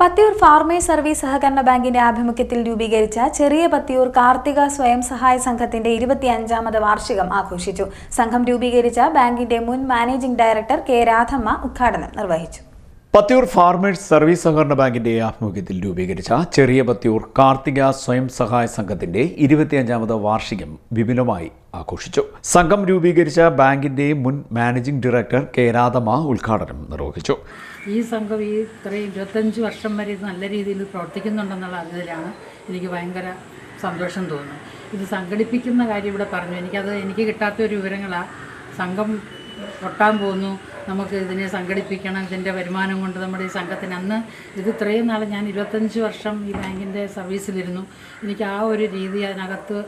Pathiyoor farmers service സഹകരണ ബാങ്കിന്റെ ആഭിമുഖ്യത്തിൽ രൂപീകരിച്ച ചെറിയ പത്തിയൂർ കാർത്തിക സ്വയം സഹായ സംഘത്തിന്റെ ഇരുപത്തിയഞ്ചാമത് വാർഷികം ആഘോഷിച്ചു. സംഘം രൂപീകരിച്ച ബാങ്കിന്റെ മുൻ മാനേജിംഗ് ഡയറക്ടർ കെ രാധമ്മ ഉദ്ഘാടനം നിർവഹിച്ചു. പത്തിയൂർ ഫാർമേഴ്സ് സർവീസ് സഹകരണ ബാങ്കിന്റെ ആഭിമുഖ്യത്തിൽ രൂപീകരിച്ച ചെറിയ പത്തിയൂർ കാർത്തിക സ്വയം സഹായ സംഘത്തിന്റെ ഇരുപത്തിയഞ്ചാമത് വാർഷികം വിപുലമായി ആഘോഷിച്ചു. സംഘം രൂപീകരിച്ച ബാങ്കിന്റെ മുൻ മാനേജിംഗ് ഡയറക്ടർ കെ രാധമ്മ ഉദ്ഘാടനം നിർവഹിച്ചു. ഈ സംഘം ഈ ഇത്രയും ഇരുപത്തഞ്ച് വർഷം വരെ നല്ല രീതിയിൽ പ്രവർത്തിക്കുന്നുണ്ടെന്നുള്ള അതിലാണ് എനിക്ക് ഭയങ്കര സന്തോഷം തോന്നുന്നു ഇത് സംഘടിപ്പിക്കുന്ന കാര്യം ഇവിടെ പറഞ്ഞു. എനിക്കത് എനിക്ക് കിട്ടാത്ത ഒരു വിവരങ്ങളാണ് സംഘം പൊട്ടാൻ പോകുന്നു. നമുക്ക് ഇതിനെ സംഘടിപ്പിക്കണം. ഇതിന്റെ വരുമാനം കൊണ്ട് നമ്മുടെ ഈ സംഘത്തിന് അന്ന് ഇത് ഇത്രയും നാൾ ഞാൻ ഇരുപത്തഞ്ച് വർഷം ഈ ബാങ്കിന്റെ സർവീസിലിരുന്നു. എനിക്ക് ആ ഒരു രീതി അതിനകത്ത്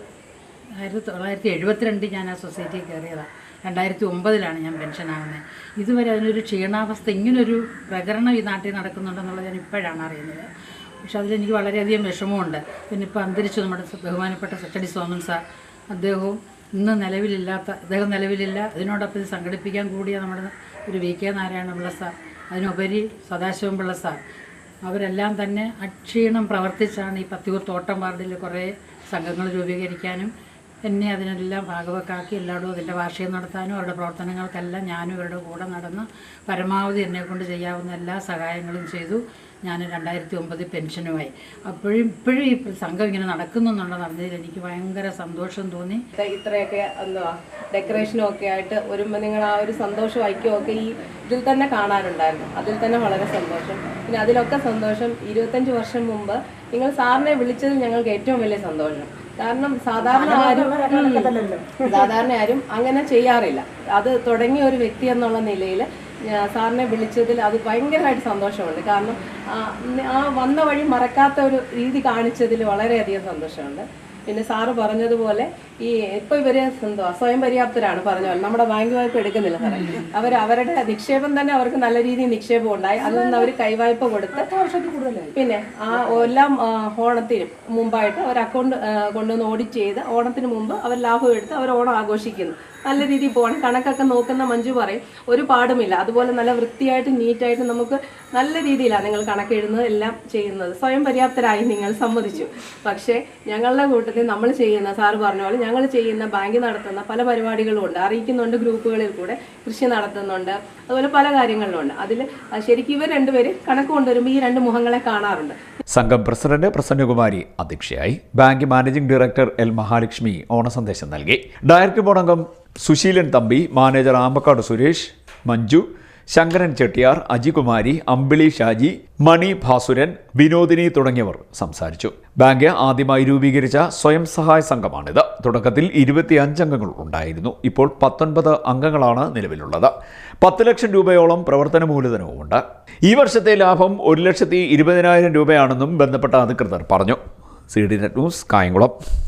ആയിരത്തി തൊള്ളായിരത്തി എഴുപത്തിരണ്ടിൽ ഞാൻ ആ സൊസൈറ്റിയിൽ കയറിയതാണ് രണ്ടായിരത്തി ഒമ്പതിലാണ് ഞാൻ പെൻഷനാകുന്നത് ഇതുവരെ അതിനൊരു ക്ഷീണാവസ്ഥ ഇങ്ങനൊരു പ്രകരണം ഈ നാട്ടിൽ നടക്കുന്നുണ്ടെന്നുള്ളത് ഞാൻ ഇപ്പോഴാണ് അറിയുന്നത്. പക്ഷെ അതിലെനിക്ക് വളരെയധികം വിഷമമുണ്ട്. പിന്നെ ഇപ്പോൾ അന്തരിച്ചു നമ്മുടെ ബഹുമാനപ്പെട്ട സെക്രട്ടറി സോമൻ സാർ അദ്ദേഹവും ഇന്ന് നിലവിലില്ലാത്ത അദ്ദേഹം നിലവിലില്ല. അതിനോടൊപ്പം ഇത് സംഘടിപ്പിക്കാൻ കൂടിയ നമ്മുടെ ഒരു വി കെ നാരായണപിള്ള സാർ അതിനുപരി സദാശിവംപിള്ള സാർ. അവരെല്ലാം തന്നെ അക്ഷീണം പ്രവർത്തിച്ചാണ് ഈ പത്തിയൂർ തോട്ടം വാർഡിൽ കുറേ സംഘങ്ങൾ രൂപീകരിക്കാനും എന്നെ അതിനെല്ലാം ഭാഗവക്കാക്കി എല്ലായിടും അതിന്റെ വാർഷികം നടത്താനും അവരുടെ പ്രവർത്തനങ്ങൾക്കെല്ലാം ഞാനും ഇവരുടെ കൂടെ നടന്ന് പരമാവധി എന്നെക്കൊണ്ട് ചെയ്യാവുന്ന എല്ലാ സഹായങ്ങളും ചെയ്തു. ഞാൻ രണ്ടായിരത്തി ഒമ്പതിൽ പെൻഷനുമായി. അപ്പോഴും ഇപ്പോഴും ഈ സംഘം ഇങ്ങനെ നടക്കുന്നു എന്നുള്ള നടന്നതിൽ എനിക്ക് ഭയങ്കര സന്തോഷം തോന്നി. ഇത്രയൊക്കെ എന്തുവാ ഡെക്കറേഷനും ഒക്കെ ആയിട്ട് വരുമ്പോൾ നിങ്ങൾ ആ ഒരു സന്തോഷം ഐക്യമൊക്കെ ഈ ഇതിൽ തന്നെ കാണാനുണ്ടായിരുന്നു അതിൽ തന്നെ വളരെ സന്തോഷം. പിന്നെ അതിലൊക്കെ സന്തോഷം. ഇരുപത്തഞ്ച് വർഷം മുമ്പ് നിങ്ങൾ സാറിനെ വിളിച്ചതിൽ ഞങ്ങൾക്ക് ഏറ്റവും വലിയ സന്തോഷം. കാരണം സാധാരണ ആരും സാധാരണ ആരും അങ്ങനെ ചെയ്യാറില്ല. അത് തുടങ്ങിയ ഒരു വ്യക്തി എന്നുള്ള നിലയിൽ സാറിനെ വിളിച്ചതിൽ അത് ഭയങ്കരമായിട്ട് സന്തോഷമുണ്ട്. കാരണം ആ, ആ വന്ന വഴി മറക്കാത്ത ഒരു രീതി കാണിച്ചതിൽ വളരെയധികം സന്തോഷമുണ്ട്. പിന്നെ സാറ് പറഞ്ഞതുപോലെ ഈ ഇപ്പൊ ഇവർ എന്തോ സ്വയം പര്യാപ്തരാണ് പറഞ്ഞ പോലെ. നമ്മുടെ ബാങ്ക് വായ്പ എടുക്കുന്നില്ല സാറേ. അവർ അവരുടെ നിക്ഷേപം തന്നെ അവർക്ക് നല്ല രീതിയിൽ നിക്ഷേപം ഉണ്ടായി. അതിൽ നിന്ന് അവർ കൈവായ്പ കൊടുത്ത് പിന്നെ ആ എല്ലാം ഓണത്തിന് മുമ്പായിട്ട് അവർ അക്കൗണ്ട് കൊണ്ടുവന്ന് ഓഡിറ്റ് ചെയ്ത് ഓണത്തിന് മുമ്പ് അവർ ലാഭം എടുത്ത് അവർ ഓണം ആഘോഷിക്കുന്നു. നല്ല രീതിയിൽ പോകണം. കണക്കൊക്കെ നോക്കുന്ന മഞ്ജു പറയും ഒരു പാടുമില്ല. അതുപോലെ നല്ല വൃത്തിയായിട്ട് നീറ്റായിട്ട് നമുക്ക് നല്ല രീതിയിലാണ് നിങ്ങൾ കണക്ക് എഴുതുന്നത് എല്ലാം ചെയ്യുന്നത്. സ്വയം പര്യാപ്തരായി നിങ്ങൾ സമ്മതിച്ചു. പക്ഷേ ഞങ്ങളുടെ കൂട്ടത്തിൽ നമ്മൾ ചെയ്യുന്ന സാറ് പറഞ്ഞ പോലെ ഞങ്ങൾ ചെയ്യുന്ന ബാങ്ക് നടത്തുന്ന പല പരിപാടികളും ഉണ്ട്. അറിയിക്കുന്നുണ്ട് ഗ്രൂപ്പുകളിൽ കൂടെ കൃഷി നടത്തുന്നുണ്ട്. അതുപോലെ പല കാര്യങ്ങളിലും ഉണ്ട് അതിൽ ശരിക്കും ഇവർ രണ്ടുപേര് കണക്ക് കൊണ്ടുവരുമ്പോൾ ഈ രണ്ട് മുഖങ്ങളെ കാണാറുണ്ട്. സംഘം പ്രസിഡന്റ് പ്രസന്നകുമാരി അധ്യക്ഷയായി bank managing director L Mahalakshmi ഓണസന്ദേശം നൽകി. ഡയറക്ടർ ബോർഡ് അംഗം സുശീലൻ തമ്പി മാനേജർ ആമ്പക്കാട് സുരേഷ് മഞ്ജു ശങ്കരൻ ചെട്ടിയാർ അജികുമാരി അമ്പിളി ഷാജി മണി ഭാസുരൻ വിനോദിനി തുടങ്ങിയവർ സംസാരിച്ചു. ബാങ്ക് ആദ്യമായി രൂപീകരിച്ച സ്വയം സഹായ സംഘമാണിത്. തുടക്കത്തിൽ ഇരുപത്തിയഞ്ച് അംഗങ്ങൾ ഉണ്ടായിരുന്നു. ഇപ്പോൾ പത്തൊൻപത് അംഗങ്ങളാണ് നിലവിലുള്ളത്. പത്ത് ലക്ഷം രൂപയോളം പ്രവർത്തന മൂലധനവുമുണ്ട്. ഈ വർഷത്തെ ലാഭം ഒരു ലക്ഷത്തി ഇരുപതിനായിരം രൂപയാണെന്നും ബന്ധപ്പെട്ട അധികൃതർ പറഞ്ഞു. C D net news Kayamkulam.